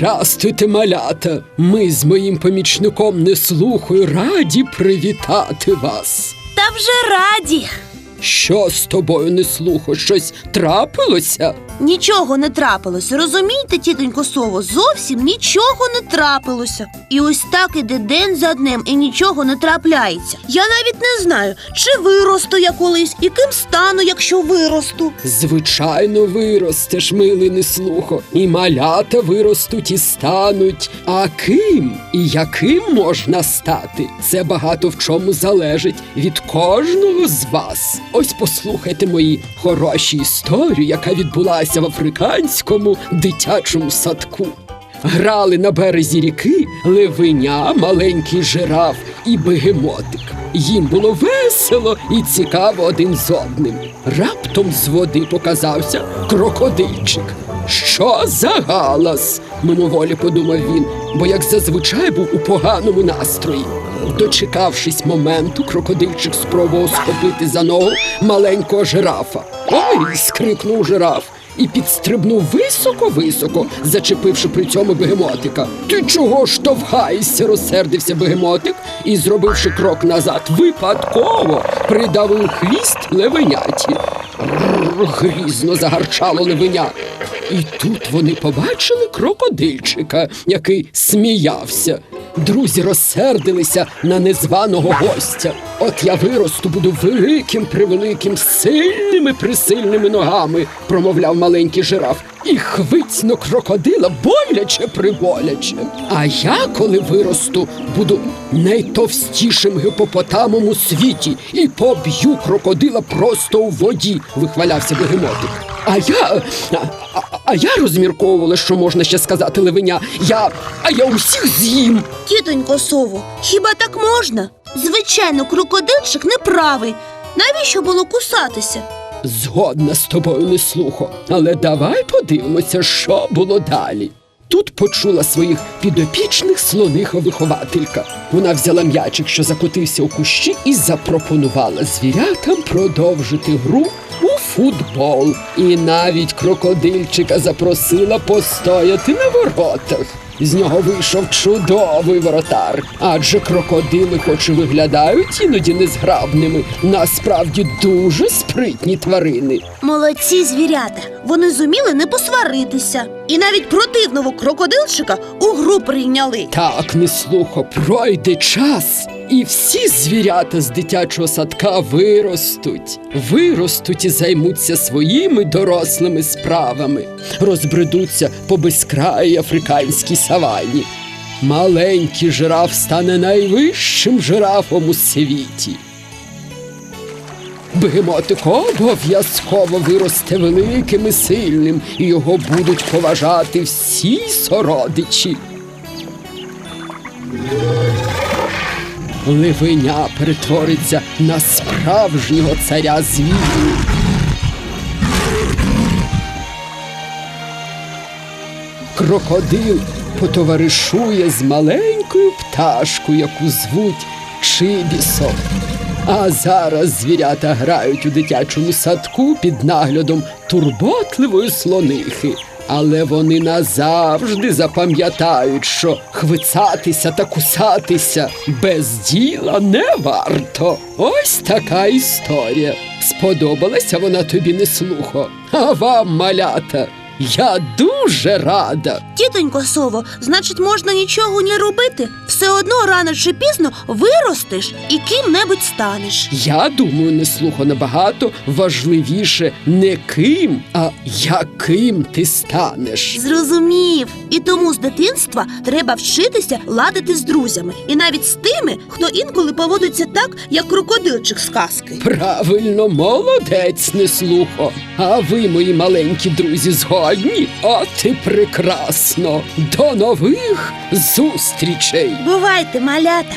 Здрастуйте, малята! Ми з моїм помічником неслухою раді привітати вас. Та вже раді. Що з тобою, неслухо? Щось трапилося? Нічого не трапилося. Розумієте, тітонько Сово, зовсім нічого не трапилося. І ось так іде день за днем, і нічого не трапляється. Я навіть не знаю, чи виросту я колись, і ким стану, якщо виросту. Звичайно, виростеш, милий неслухо, і малята виростуть і стануть. А ким і яким можна стати? Це багато в чому залежить від кожного з вас. Ось послухайте мої хороші історії, яка відбулася в африканському дитячому садку. Грали на березі ріки левеня, маленький жираф і бегемотик. Їм було весело і цікаво один з одним. Раптом з води показався крокодильчик. Що за галас? мимоволі подумав він, бо як зазвичай був у поганому настрої. Дочекавшись моменту, крокодильчик спробував схопити за ногу маленького жирафа. Ой! скрикнув жираф і підстрибнув високо-високо, зачепивши при цьому бегемотика. Ти чого ж штовхаєшся? розсердився бегемотик і, зробивши крок назад, випадково придавив хвіст левеняті. Грізно загарчало левеня. І тут вони побачили крокодильчика, який сміявся. Друзі розсердилися на незваного гостя. От я виросту буду великим, превеликим, сильними присильними ногами, промовляв маленький жираф. І хвицьно крокодила боляче приболяче. А я, коли виросту, буду найтовстішим гипопотамом у світі і поб'ю крокодила просто у воді, вихвалявся бегемотик. А я. А, а, я розмірковувала, що можна ще сказати левеня. Я. А я усіх з'їм. Тітонько Сово, хіба так можна? Звичайно, крокодильчик не правий. Навіщо було кусатися? Згодна з тобою не слухо, але давай подивимося, що було далі. Тут почула своїх підопічних слониха-вихователька. Вона взяла м'ячик, що закотився у кущі, і запропонувала звірятам продовжити гру у футбол. І навіть крокодильчика запросила постояти на воротах. З нього вийшов чудовий воротар, адже крокодили, хоч і виглядають іноді незграбними, насправді дуже спритні тварини. Молодці звірята, вони зуміли не посваритися. І навіть противного крокодилчика у гру прийняли. Так, не слухо, пройде час, і всі звірята з дитячого садка виростуть, виростуть і займуться своїми дорослими справами, розбредуться по безкраїй африканській савані. Маленький жираф стане найвищим жирафом у світі. Бегемотик обов'язково виросте великим і сильним, і його будуть поважати всі сородичі. Ливеня перетвориться на справжнього царя звірів. Крокодил потоваришує з маленькою пташкою, яку звуть Чибісом. А зараз звірята грають у дитячому садку під наглядом турботливої слонихи. Але вони назавжди запам'ятають, що хвицатися та кусатися без діла не варто. Ось така історія. Сподобалася вона тобі не слухо. А вам, малята, я дуже рада. Тітонько Сово, значить, можна нічого не робити. Все одно рано чи пізно виростеш і ким-небудь станеш. Я думаю, не слухо набагато важливіше не ким, а яким ти станеш. Зрозумів. І тому з дитинства треба вчитися ладити з друзями, і навіть з тими, хто інколи поводиться так, як крокодилчик з казки. Правильно, молодець, не слухо. А ви, мої маленькі друзі, згодні? От і прекрасно. До нових зустрічей! Бувайте, малята!